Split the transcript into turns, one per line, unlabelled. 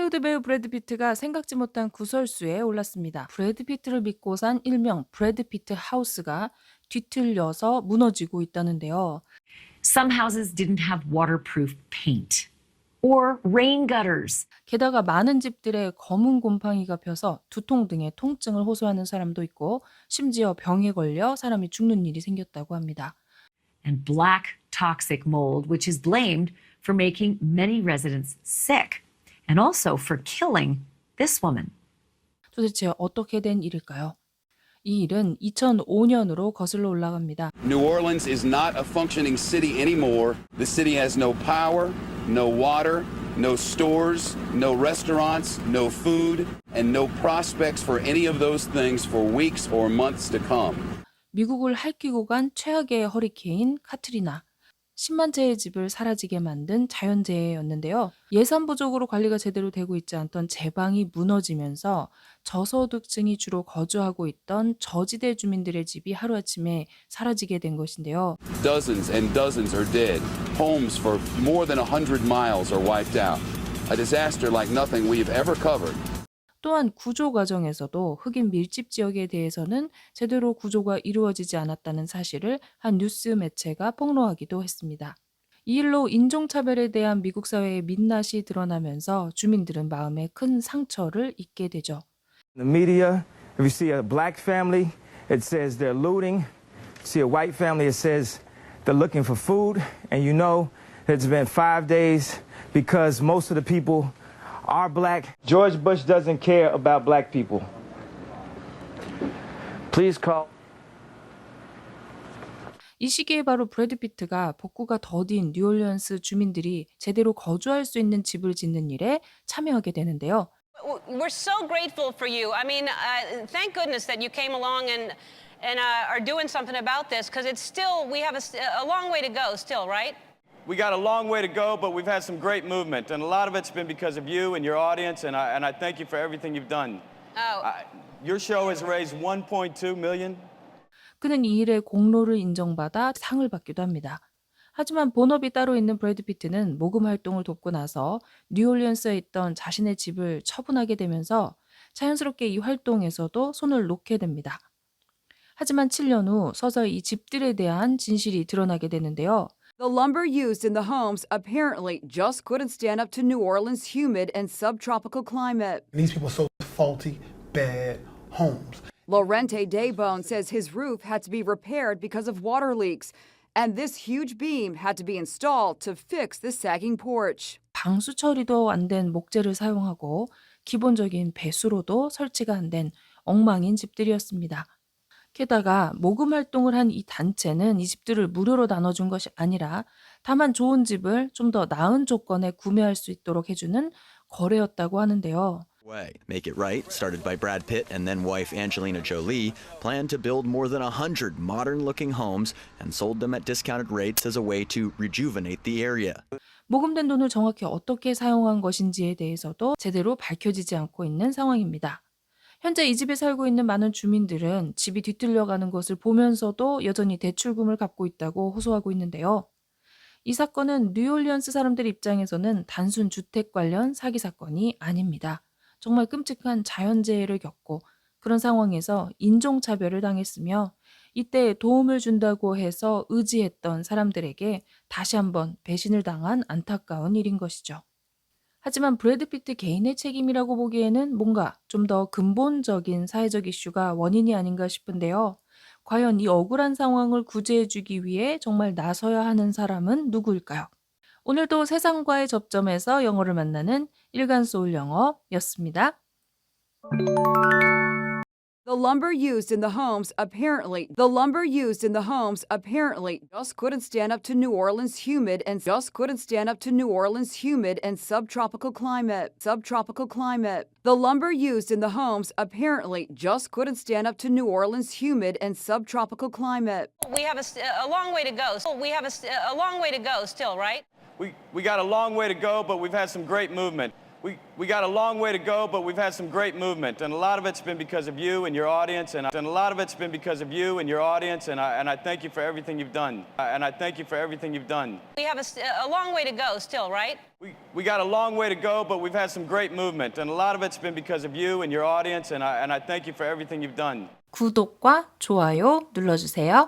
할리우드 배우 브래드 피트가 생각지 못한 구설수에 올랐습니다. 브래드 피트를 믿고 산 일명 브래드 피트 하우스가 뒤틀려서 무너지고 있다는데요.
Some houses didn't have waterproof paint or rain gutters.
게다가 많은 집들에 검은 곰팡이가 펴서 두통 등의 통증을 호소하는 사람도 있고 심지어 병에 걸려 사람이 죽는 일이 생겼다고 합니다.
and black toxic mold, which is blamed for making many residents sick and also for killing this woman.
도대체 어떻게 된 일일까요? 이 일은 2005년으로 거슬러 올라갑니다.
New Orleans is not a functioning city anymore. The city has no power, no water, no stores, no restaurants, no food, and no prospects for any of those things for weeks or months to come.
미국을 핥히고 간 최악의 허리케인 카트리나. 10만 채의 집을 사라지게 만든 자연재해였는데요. 예산 부족으로 관리가 제대로 되고 있지 않던 제방이 무너지면서 저소득층이 주로 거주하고 있던 저지대 주민들의 집이 하루아침에 사라지게 된 것인데요.
Dozens and dozens are dead. Homes for more than 100 miles are wiped out. A disaster like nothing we've ever covered.
또한 구조 과정에서도 흑인 밀집 지역에 대해서는 제대로 구조가 이루어지지 않았다는 사실을 한 뉴스 매체가 폭로하기도 했습니다. 이 일로 인종차별에 대한 미국 사회의 민낯이 드러나면서 주민들은 마음에 큰 상처를 입게 되죠.
The media, if you see a black family, it says they're looting. See a white family, it says they're looking for food. And you know it's been five days because most of the people are black. George Bush doesn't care about black people. Please call.
이 시기에 바로 브래드 피트가 복구가 더딘 뉴올리언스 주민들이 제대로 거주할 수 있는 집을 짓는 일에 참여하게 되는데요.
W- We're so grateful for you. I mean, uh, thank goodness that you came along and and uh, are doing something about this because it's still we have a, s- a long way to go still, right?
We got a long way to go, but we've had some great movement, and a lot of it's been because of you and your audience, and I, and I thank you for everything you've done.
Oh,
I, your show has raised 1.2 million.
그는 이 일의 공로를 인정받아 상을 받기도 합니다. 하지만 본업이 따로 있는 브래드 피트는 모금 활동을 돕고 나서 뉴올리언스에 있던 자신의 집을 처분하게 되면서 자연스럽게 이 활동에서도 손을 놓게 됩니다. 하지만 7년 후 서서히 이 집들에 대한 진실이 드러나게 되는데요.
The lumber used in the homes apparently just couldn't stand up to New Orleans' humid and subtropical climate.
These people sold faulty, bad homes.
Lorente Daybone says his roof had to be repaired because of water leaks, and this huge beam had to be installed to fix the sagging porch.
방수 처리도 안 된 목재를 사용하고 기본적인 배수로도 설치가 안 된 엉망인 집들이었습니다. 게다가 모금 활동을 한 이 단체는 이 집들을 무료로 나눠준 것이 아니라 다만 좋은 집을 좀 더 나은 조건에 구매할 수 있도록 해주는 거래였다고 하는데요.
Way. Make It Right, started by Brad Pitt and then wife Angelina Jolie, planned to build more than 100 modern looking homes and sold them at discounted rates as a way to rejuvenate the area.
모금된 돈을 정확히 어떻게 사용한 것인지에 대해서도 제대로 밝혀지지 않고 있는 상황입니다. 현재 이 집에 살고 있는 많은 주민들은 집이 뒤틀려가는 것을 보면서도 여전히 대출금을 갚고 있다고 호소하고 있는데요. 이 사건은 뉴올리언스 사람들 입장에서는 단순 주택 관련 사기 사건이 아닙니다. 정말 끔찍한 자연재해를 겪고 그런 상황에서 인종차별을 당했으며 이때 도움을 준다고 해서 의지했던 사람들에게 다시 한번 배신을 당한 안타까운 일인 것이죠. 하지만 브래드 피트 개인의 책임이라고 보기에는 뭔가 좀 더 근본적인 사회적 이슈가 원인이 아닌가 싶은데요. 과연 이 억울한 상황을 구제해주기 위해 정말 나서야 하는 사람은 누구일까요? 오늘도 세상과의 접점에서 영어를 만나는 일간 소울 영어였습니다.
The lumber used in the homes apparently the lumber used in the homes apparently just couldn't stand up to New Orleans' humid and just couldn't stand up to New Orleans' humid and subtropical climate. Subtropical climate. The lumber used in the homes apparently just couldn't stand up to New Orleans' humid and subtropical climate.
we have a long way to go. So we have a, s- a long way to go still, right?
We, we got a long way to go, but we've had some great movement We, we got a long way to go, but we've had some great movement. And a lot of it's been because of you and your audience. And, and a lot of it's been because of you and your audience. And I, and I thank you for everything you've done. And I thank you for everything you've done.
We have a, s- a long way to go still, right?
We, we got a long way to go, but we've had some great movement. And a lot of it's been because of you and your audience. And I, and I thank you for everything you've done.
구독과 좋아요 눌러주세요.